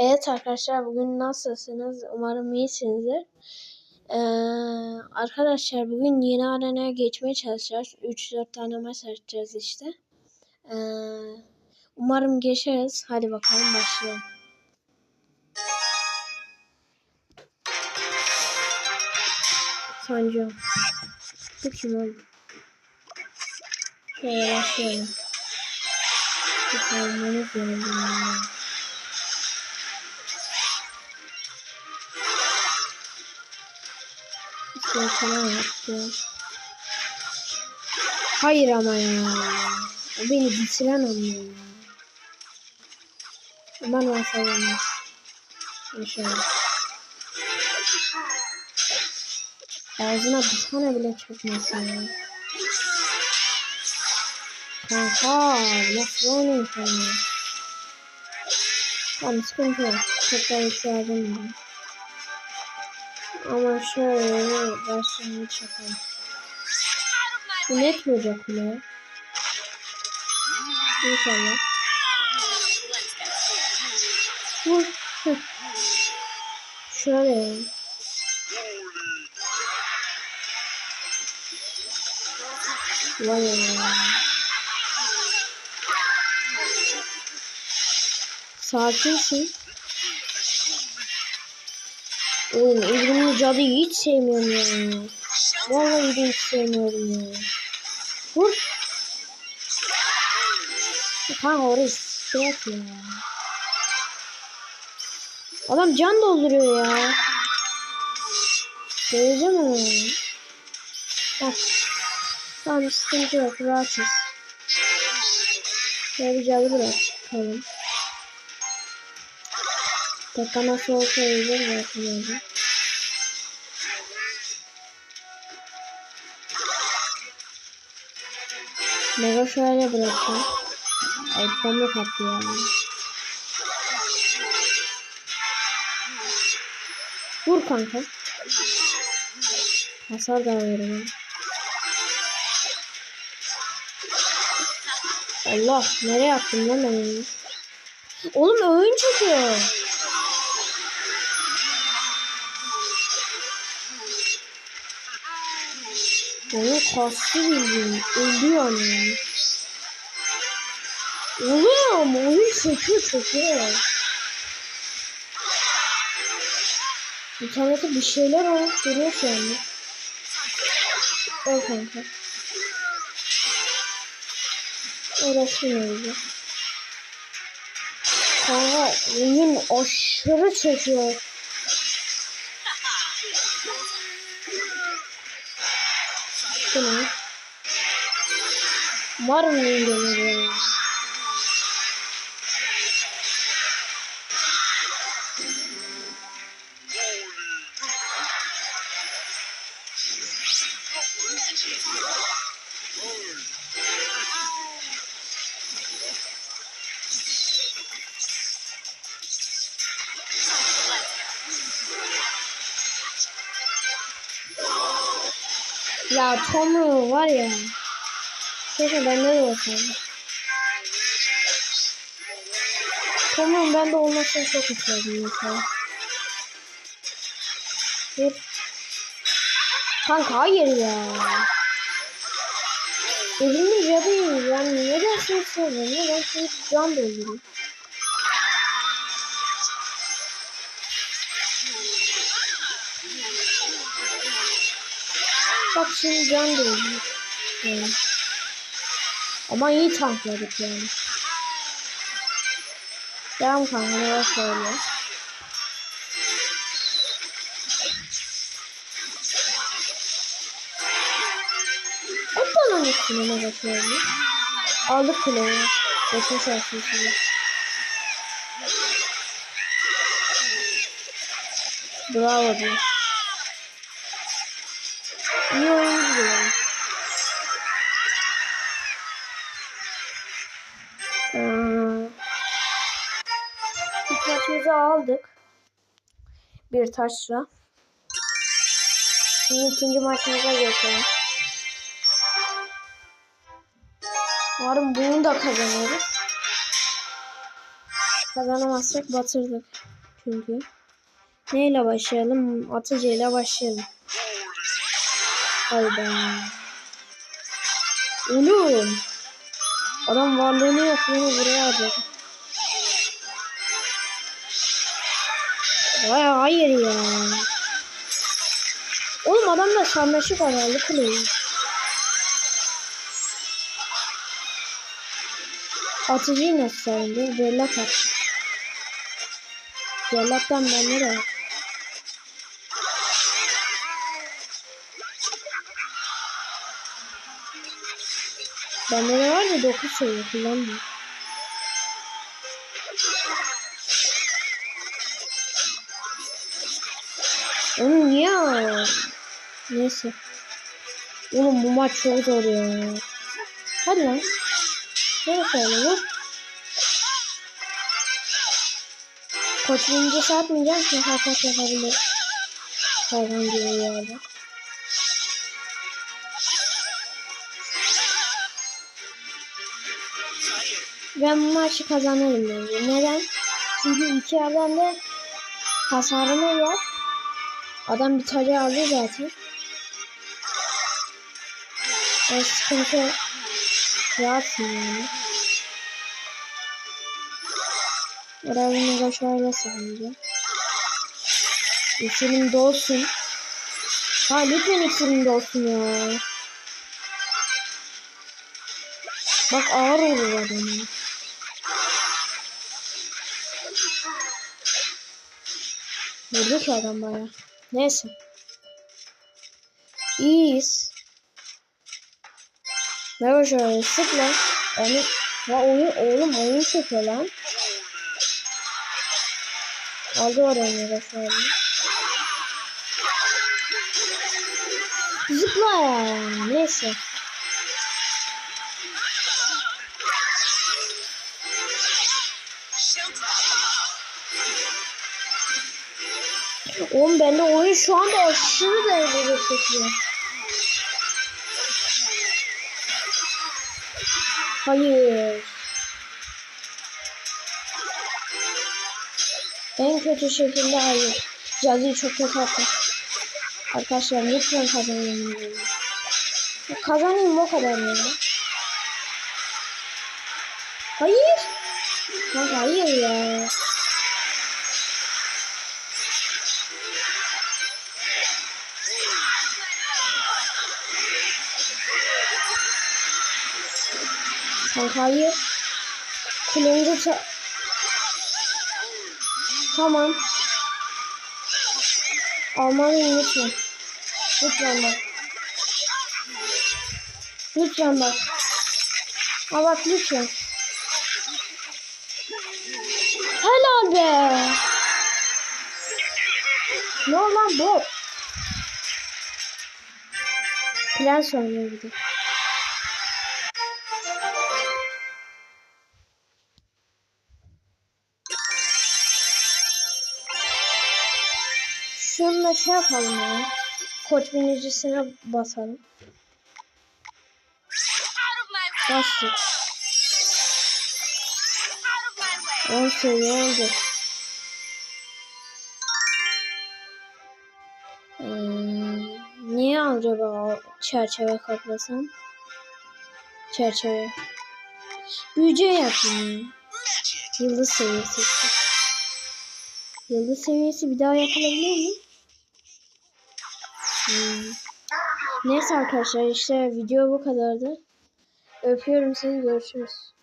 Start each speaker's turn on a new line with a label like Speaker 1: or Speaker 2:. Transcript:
Speaker 1: Evet arkadaşlar bugün nasılsınız? Umarım iyisinizdir. Ee, arkadaşlar bugün yeni arenaya geçmeye çalışacağız. 3-4 tane maç açacağız işte. Ee, umarım geçeriz. Hadi bakalım başlayalım. Sancım. Bu kim oğlum? Şöyle başlayalım. Bir tane lazım İşte falan yaptı. Hayır ama ya. O beni bitiren anlıyor ya. Ben varsayamam. İnşallah. Ağzına bir tane bile çökmesin ya. Kanka nasıl oynuyorsun ya? Tamam sıkıntı yok. Da ihtiyacım var. Ama şöyle başlangıç yapalım. Bu net mi olacak kule? İnşallah. Vur. Şöyle. Vay ya. Sakinsin. Oğlum Evrimli cadıyı hiç sevmiyorum ya. Vallahi de hiç sevmiyorum ya. Vur. Kanka orayı sıkıntı ya. Adam can dolduruyor ya. Göreceğim onu. Bak. Tamam sıkıntı yok rahatız. Şöyle bir cadı bırakalım. Nasıl olsa iyidir bırakılıyordu. Mega şöyle bıraktım. Ay pamuk attı ya. Vur kanka. Hasar da alıyorum. Allah nereye attım lan ben onu? Oğlum oyun çekiyor. Oyun kastı bildiğin. Ölüyor yani. Oğlum oyun çekiyor çekiyor. İnternette bir şeyler olup duruyor şu anda. Al kanka. Orası neydi? Kanka oyun aşırı çekiyor. Bu ne? Var mı gelir ya? Tom'u var ya. Keşke bende de olsaydı. Tom'un bende olmasını çok isterdim mesela. Bir. Kanka hayır ya. Evimde cadıyım yani ne dersin söyle ne dersin can dolduruyor. Bak şimdi can dolduruyor. Yani. Ama iyi tankladık yani. Devam kanka ne söyle. Hep bana üstüne ne bakıyorum. Aldık kuleyi. Geçmiş olsun. Bravo diyor. İyi oyuncu diyor. Ee, ilk maçımızı aldık. Bir taşla. Şimdi ikinci maçımıza geçelim. Umarım bunu da kazanırız. Kazanamazsak batırdık. Çünkü. Neyle başlayalım? Atıcı ile başlayalım. Hayda. Oğlum. Adam varlığını yokluğunu buraya harcadı. Vay hayır ya. Oğlum adamda sarmaşık herhalde kılıyor. Atıcıyı nasıl savundu? Cellat attı. Cellattan bende de var. Bende de var da 9 seviye kullanmıyorum. Oğlum niye? Neyse. Oğlum bu maç çok zor ya. Hadi lan. Neyse öyle vur. Koç birinci atmayacağım ki hatak yapabilir. Hayvan gibi yerde. Ben bu maçı kazanırım bence. Neden? Çünkü iki yerden de hasarımız var. Adam bir tane aldı zaten. O sıkıntı yok. rahatsın yani. Oraya bunu şöyle sağlayacağım. İksirim dolsun. Ha lütfen iksirim dolsun ya. Bak ağır olur adamı. Vurdu ki adam baya. Neyse. İyiyiz. Merhaba şöyle sık lan. Onu ya oyun oğlum oyun çekiyor lan. Aldı oraya da şöyle. Zıpla. Neyse. Oğlum bende oyun şu anda aşırı derecede çekiyor. Hayır. En kötü şekilde hayır. Cazıyı çok kötü attım. Arkadaşlar lütfen kazanayım. Kazanayım o kadar ya. Hayır. Hayır. Ça... Tamam. Almalıyım lütfen. Lütfen bak. Lütfen bak. Ha bak lütfen. Helal be. Ne lan bu? Prens oynuyor bir. Şununla şey yapalım ya. Koç binicisine basalım. Bastık. 10 seviye oldu. Hmm, niye acaba çerçeve kaplasam? Çerçeve. Büyüce yapayım. Yıldız seviyesi. Yıldız seviyesi bir daha yapılabiliyor mu? Hmm. Neyse arkadaşlar işte video bu kadardı. Öpüyorum sizi görüşürüz.